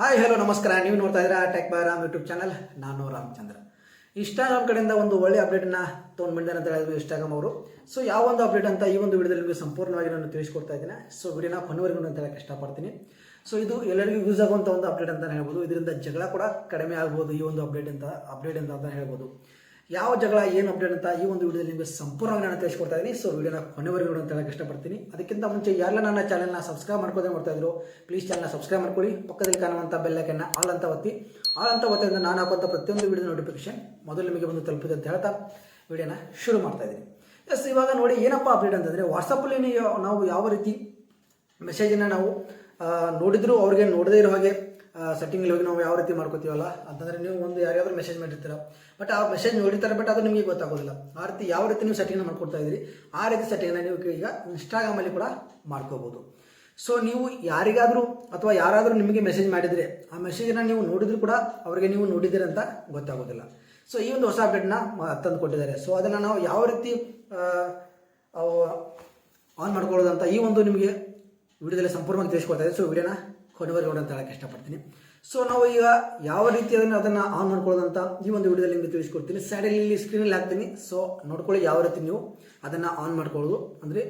Hi hello ನಮಸ್ಕಾರ. ನೀವು ನೋಡ್ತಾ ಇದ್ದೀರಾ tech by Ram YouTube channel ನಾನು ರಾಮಚಂದ್ರ. ಇನ್ಸ್ಟಾಗ್ರಾಮ್ ಕಡೆಯಿಂದ ಒಂದು ಒಳ್ಳೆ ಅಪ್ಡೇಟನ್ನು ತೊಗೊಂಡ್ಬಂದಿದ್ದಾರೆ ಅಂತ ಹೇಳಿದ್ರು ಇನ್ಸ್ಟಾಗ್ರಾಮ್ ಅವರು. ಸೊ ಯಾವ ಒಂದು ಅಪ್ಡೇಟ್ ಅಂತ ಈ ಒಂದು ವಿಡಿಯೋದಲ್ಲಿ ನಿಮಗೆ ಸಂಪೂರ್ಣವಾಗಿ ನಾನು ತಿಳಿಸ್ಕೊಡ್ತಾ ಇದ್ದೀನಿ. ಸೊ ವಿಡಿಯೋನ ಕೊನೆವರೆಗೂ ಅಂತ ಹೇಳಕ್ಕೆ ಇಷ್ಟಪಡ್ತೀನಿ. ಸೊ ಇದು ಎಲ್ಲರಿಗೂ ಯೂಸ್ ಆಗುವಂಥ ಒಂದು ಅಪ್ಡೇಟ್ ಅಂತ ಹೇಳ್ಬೋದು. ಇದರಿಂದ ಜಗಳ ಕೂಡ ಕಡಿಮೆ ಆಗ್ಬೋದು ಈ ಒಂದು ಅಪ್ಡೇಟ್ ಅಂತ ಅಪ್ಡೇಟ್ ಅಂತ ಅಂತ ಹೇಳ್ಬೋದು. ಯಾವ ಜಗಳ, ಏನು ಅಪ್ಡೇಟ್ ಅಂತ ಈ ಒಂದು ವಿಡಿಯೋದಲ್ಲಿ ನಿಮಗೆ ಸಂಪೂರ್ಣವಾಗಿ ನಾನು ತಿಳಿಸ್ಕೊಡ್ತಾ ಇದ್ದೀನಿ ಸೊ ವಿಡಿಯೋನ ಕೊನೆವರೆಗೂ ಅಂತ ಹೇಳಕ್ಕೆ ಇಷ್ಟಪಡ್ತೀನಿ. ಅದಕ್ಕಿಂತ ಮುಂಚೆ ಯಾರೆಲ್ಲ ನನ್ನ ಚಾನಲ್ನ ಸಬ್ಸ್ಕ್ರೈಬ್ ಮಾಡ್ಕೋದೇ ಮಾಡ್ತಾ ಇದ್ರು ಪ್ಲೀಸ್ ಚಾನಲ್ನ ಸಬ್ಸ್ಕ್ರೈಬ್ ಮಾಡ್ಕೊಳ್ಳಿ. ಪಕ್ಕದಲ್ಲಿ ಕಾಣುವಂಥ ಬೆಲ್ಲೈಕನ್ನ ಆಲ್ ಅಂತ ಒತ್ತಿ. ಆಲ್ ಅಂತ ಒತ್ತಿದ್ರೆ ನಾನು ಹಾಕುವಂಥ ಪ್ರತಿಯೊಂದು ವಿಡಿಯೋ ನೋಟಿಫಿಕೇಶನ್ ಮೊದಲು ನಿಮಗೆ ಬಂದು ತಲುಪಿದೆ ಅಂತ ಹೇಳ್ತಾ ವಿಡಿಯೋನ ಶುರು ಮಾಡ್ತಾ ಇದ್ದೀನಿ ಎಸ್ ಇವಾಗ ನೋಡಿ ಏನಪ್ಪ ಅಪ್ಡೇಟ್ ಅಂತಂದರೆ ವಾಟ್ಸಪ್ಪಲ್ಲಿ ನೀವು ಯಾವ ರೀತಿ ಮೆಸೇಜನ್ನು ನಾವು ನೋಡಿದ್ರು ಅವ್ರಿಗೆ ನೋಡದೇ ಇರೋ ಹಾಗೆ ಸೆಟ್ಟಿಂಗಲ್ಲಿ ಹೋಗಿ ನಾವು ಯಾವ ರೀತಿ ಮಾಡ್ಕೋತೀವಲ್ಲ? ಅಂತಂದರೆ ನೀವು ಒಂದು ಯಾರ್ಯಾದ್ರೂ ಮೆಸೇಜ್ ಮಾಡಿರ್ತೀರ. ಬಟ್ ಆ ಮೆಸೇಜ್ ನೋಡಿರ್ತಾರೆ ಬಟ್ ಅದು ನಿಮಗೆ ಗೊತ್ತಾಗೋದಿಲ್ಲ. ಆ ರೀತಿ ಯಾವ ರೀತಿ ನೀವು ಸೆಟ್ಟಿಂಗ್ ಮಾಡ್ಕೊಡ್ತಾ ಇದ್ದೀರಿ, ಆ ರೀತಿ ಸೆಟ್ಟಿಂಗ್ನ ನೀವು ಈಗ ಇನ್ಸ್ಟಾಗ್ರಾಮಲ್ಲಿ ಕೂಡ ಮಾಡ್ಕೋಬೋದು. ಸೊ ನೀವು ಯಾರಿಗಾದರೂ ಅಥವಾ ಯಾರಾದರೂ ನಿಮಗೆ ಮೆಸೇಜ್ ಮಾಡಿದರೆ, ಆ ಮೆಸೇಜನ್ನು ನೀವು ನೋಡಿದ್ರು ಕೂಡ ಅವರಿಗೆ ನೀವು ನೋಡಿದ್ದೀರಿ ಅಂತ ಗೊತ್ತಾಗೋದಿಲ್ಲ. ಸೊ ಈ ಒಂದು ಹೊಸ ಅಪ್ಡೇಟ್ನ ತಂದು ಕೊಟ್ಟಿದ್ದಾರೆ ಸೊ ಅದನ್ನು ನಾವು ಯಾವ ರೀತಿ ಆನ್ ಮಾಡ್ಕೊಳ್ಳೋದು ಅಂತ ಈ ಒಂದು ನಿಮಗೆ ವಿಡಿಯೋದಲ್ಲಿ ಸಂಪೂರ್ಣವಾಗಿ ತಿಳಿಸ್ಕೊಡ್ತಾ ಇದೆ ಸೊ ವಿಡಿಯೋನ ಕೊನೆವರೆಗೆ ಅಂತ ಹೇಳಕ್ಕೆ ಇಷ್ಟಪಡ್ತೀನಿ. ಸೊ ನಾವು ಈಗ ಯಾವ ರೀತಿ ಅದನ್ನು ಅದನ್ನು ಆನ್ ಮಾಡ್ಕೊಳ್ಳೋದಂತ ಈ ಒಂದು ವಿಡಿಯೋದಲ್ಲಿ ನಿಮಗೆ ತಿಳಿಸ್ಕೊಡ್ತೀನಿ. ಸೈಡಲ್ಲಿ ಸ್ಕ್ರೀನಲ್ಲಿ ಹಾಕ್ತೀನಿ. ಸೊ ನೋಡ್ಕೊಳ್ಳಿ ಯಾವ ರೀತಿ ನೀವು ಅದನ್ನು ಆನ್ ಮಾಡ್ಕೊಳ್ಳೋದು. ಅಂದರೆ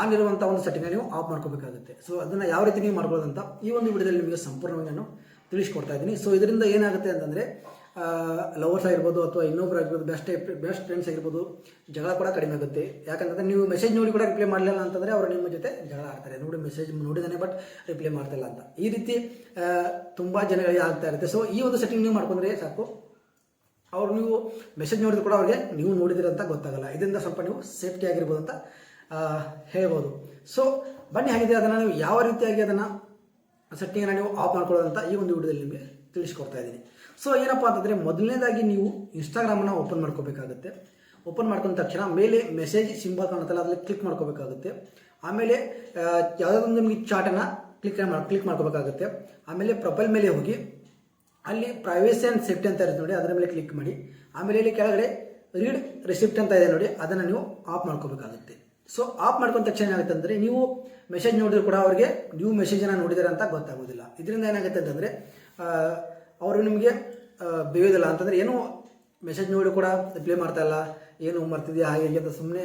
ಆನ್ ಇರುವಂಥ ಒಂದು ಸೆಟ್ಟಿಂಗ್ ನೀವು ಆಫ್ ಮಾಡ್ಕೋಬೇಕಾಗುತ್ತೆ. ಸೊ ಅದನ್ನು ಯಾವ ರೀತಿ ನೀವು ಮಾಡ್ಕೊಳ್ಳೋದಂತ ಈ ಒಂದು ವಿಡಿಯೋದಲ್ಲಿ ನಿಮಗೆ ಸಂಪೂರ್ಣವಾಗಿ ನಾನು ತಿಳಿಸ್ಕೊಡ್ತಾ ಇದ್ದೀನಿ. ಸೊ ಇದರಿಂದ ಏನಾಗುತ್ತೆ ಅಂತಂದರೆ ಲವರ್ಸ್ ಆಗಿರ್ಬೋದು ಅಥವಾ ಇನ್ನೊಬ್ರು ಆಗಿರ್ಬೋದು ಬೆಸ್ಟ್ ಬೆಸ್ಟ್ ಫ್ರೆಂಡ್ಸ್ ಆಗಿರ್ಬೋದು, ಜಗಳ ಕೂಡ ಕಡಿಮೆ ಆಗುತ್ತೆ. ಯಾಕಂತಂದ್ರೆ ನೀವು ಮೆಸೇಜ್ ನೋಡಿ ಕೂಡ ರಿಪ್ಲೈ ಮಾಡಲಿಲ್ಲ ಅಂತಂದರೆ ಅವರು ನಿಮ್ಮ ಜೊತೆ ಜಗಳ ಆಡ್ತಾರೆ. ನೋಡಿ ಮೆಸೇಜ್ ನೋಡಿದಾನೆ ಬಟ್ ರಿಪ್ಲೈ ಮಾಡ್ತಿಲ್ಲ ಅಂತ. ಈ ರೀತಿ ತುಂಬ ಜನಗಳಿಗೆ ಆಗ್ತಾ ಇರುತ್ತೆ. ಸೊ ಈ ಒಂದು ಸೆಟ್ಟಿಂಗ್ ನೀವು ಮಾಡ್ಕೊಂಡ್ರೆ ಸಾಕು. ಅವ್ರು ನೀವು ಮೆಸೇಜ್ ನೋಡಿದ್ರು ಕೂಡ ಅವ್ರಿಗೆ ನೀವು ನೋಡಿದಿರ ಅಂತ ಗೊತ್ತಾಗಲ್ಲ. ಇದರಿಂದ ಸ್ವಲ್ಪ ನೀವು ಸೇಫ್ಟಿ ಆಗಿರ್ಬೋದು ಅಂತ ಹೇಳ್ಬೋದು. ಸೊ ಬನ್ನಿ ಹಾಗಿದ್ರೆ ಅದನ್ನು ನೀವು ಯಾವ ರೀತಿಯಾಗಿ ಅದನ್ನು ಸೆಟ್ಟಿಂಗನ್ನು ನೀವು ಆಫ್ ಮಾಡ್ಕೊಳ್ಳೋದಂತ ಈ ಒಂದು ವಿಡಿಯೋದಲ್ಲಿ ನಿಮಗೆ ತಿಳಿಸ್ಕೊಡ್ತಾ ಇದ್ದೀನಿ. ಸೊ ಏನಪ್ಪ ಅಂತಂದರೆ ಮೊದಲನೇದಾಗಿ ನೀವು ಇನ್ಸ್ಟಾಗ್ರಾಮನ್ನು ಓಪನ್ ಮಾಡ್ಕೋಬೇಕಾಗುತ್ತೆ. ಓಪನ್ ಮಾಡ್ಕೊಂಡ ತಕ್ಷಣ ಮೇಲೆ ಮೆಸೇಜ್ ಸಿಂಬಲ್ ಕಾಣುತ್ತಲ್ಲ, ಅದರಲ್ಲಿ ಕ್ಲಿಕ್ ಮಾಡ್ಕೋಬೇಕಾಗುತ್ತೆ. ಆಮೇಲೆ ಯಾವುದಾದ್ರು ನಿಮಗೆ ಚಾಟನ್ನು ಕ್ಲಿಕ್ ಮಾಡಿ ಕ್ಲಿಕ್ ಮಾಡ್ಕೋಬೇಕಾಗುತ್ತೆ. ಆಮೇಲೆ ಪ್ರೊಫೈಲ್ ಮೇಲೆ ಹೋಗಿ, ಅಲ್ಲಿ ಪ್ರೈವೇಸಿ ಆ್ಯಂಡ್ ಸೇಫ್ಟಿ ಅಂತ ಇರುತ್ತೆ ನೋಡಿ, ಅದರ ಮೇಲೆ ಕ್ಲಿಕ್ ಮಾಡಿ. ಆಮೇಲೆ ಇಲ್ಲಿ ಕೆಳಗಡೆ ರೀಡ್ ರಿಸಿಪ್ಟ್ ಅಂತ ಇದೆ ನೋಡಿ, ಅದನ್ನು ನೀವು ಆಫ್ ಮಾಡ್ಕೋಬೇಕಾಗುತ್ತೆ. ಸೊ ಆಫ್ ಮಾಡ್ಕೊಂಡ ತಕ್ಷಣ ಏನಾಗುತ್ತೆ ಅಂದರೆ, ನೀವು ಮೆಸೇಜ್ ನೋಡಿದ್ರು ಕೂಡ ಅವರಿಗೆ ನೀವು ಮೆಸೇಜನ್ನು ನೋಡಿದಾರೆ ಅಂತ ಗೊತ್ತಾಗೋದಿಲ್ಲ. ಇದರಿಂದ ಏನಾಗುತ್ತೆ ಅಂತಂದರೆ ಅವರು ನಿಮಗೆ ಬೇಯೋದಿಲ್ಲ ಅಂತಂದರೆ ಏನು ಮೆಸೇಜ್ ನೋಡಿ ಕೂಡ ರಿಪ್ಲೈ ಮಾಡ್ತಾ ಇಲ್ಲ. ಏನು ಮರ್ತಿದೆಯಾ, ಹಾಗೆ ಹೀಗೆ ಅಂತ ಸುಮ್ಮನೆ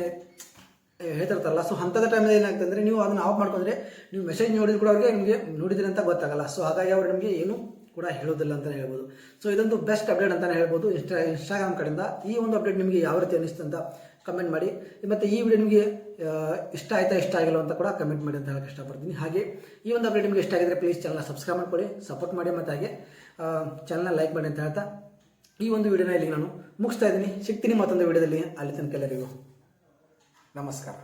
ಹೇಳ್ತಿರ್ತಾರಲ್ಲ. ಸೊ ಅಂಥದ ಟೈಮಲ್ಲಿ ಏನಾಗ್ತದೆ ಅಂದರೆ ನೀವು ಅದನ್ನು ಆಫ್ ಮಾಡ್ಕೊಂಡ್ರೆ ನೀವು ಮೆಸೇಜ್ ನೋಡಿದ್ರು ಕೂಡ ಅವ್ರಿಗೆ ನಿಮಗೆ ನೋಡಿದ್ರಿ ಅಂತ ಗೊತ್ತಾಗಲ್ಲ. ಸೊ ಹಾಗಾಗಿ ಅವರು ನಿಮಗೆ ಏನು ಕೂಡ ಹೇಳೋದಿಲ್ಲ ಅಂತಲೇ ಹೇಳ್ಬೋದು. ಸೊ ಇದೊಂದು ಬೆಸ್ಟ್ ಅಪ್ಡೇಟ್ ಅಂತಲೇ ಹೇಳ್ಬೋದು. ಇನ್ಸ್ಟಾ ಇನ್ಸ್ಟಾಗ್ರಾಮ್ ಕಡೆಯಿಂದ ಈ ಒಂದು ಅಪ್ಡೇಟ್ ನಿಮಗೆ ಯಾವ ರೀತಿ ಅನಿಸ್ತು ಅಂತ ಕಮೆಂಟ್ ಮಾಡಿ. ಮತ್ತು ಈ ವಿಡಿಯೋ ನಿಮಗೆ ಇಷ್ಟ ಆಯಿತಾ, ಇಷ್ಟ ಆಗಿಲ್ಲ ಅಂತ ಕೂಡ ಕಮೆಂಟ್ ಮಾಡಿ ಅಂತ ಹೇಳಕ್ಕೆ ಇಷ್ಟಪಡ್ತೀನಿ. ಹಾಗೆ ಈ ಒಂದು ಅಪ್ಡೇಟ್ ನಿಮಗೆ ಇಷ್ಟ ಆಗಿದ್ರೆ ಪ್ಲೀಸ್ ಚಾನಲ್ನ ಸಬ್ಸ್ಕ್ರೈಬ್ ಮಾಡ್ಕೊಳ್ಳಿ ಸಪೋರ್ಟ್ ಮಾಡಿ ಮತ್ತು ಹಾಗೆ ಚಾನಲ್ನ ಲೈಕ್ ಮಾಡಿ ಅಂತ ಹೇಳ್ತಾ ಈ ಒಂದು ವಿಡಿಯೋನ ಇಲ್ಲಿ ನಾನು ಮುಗಿಸ್ತಾ ಇದ್ದೀನಿ. ಸಿಗ್ತೀನಿ ಮತ್ತೊಂದು ವಿಡಿಯೋದಲ್ಲಿ ಅಲ್ಲಿ ತನಕ ಎಲ್ಲರಿಗೂ ನಮಸ್ಕಾರ.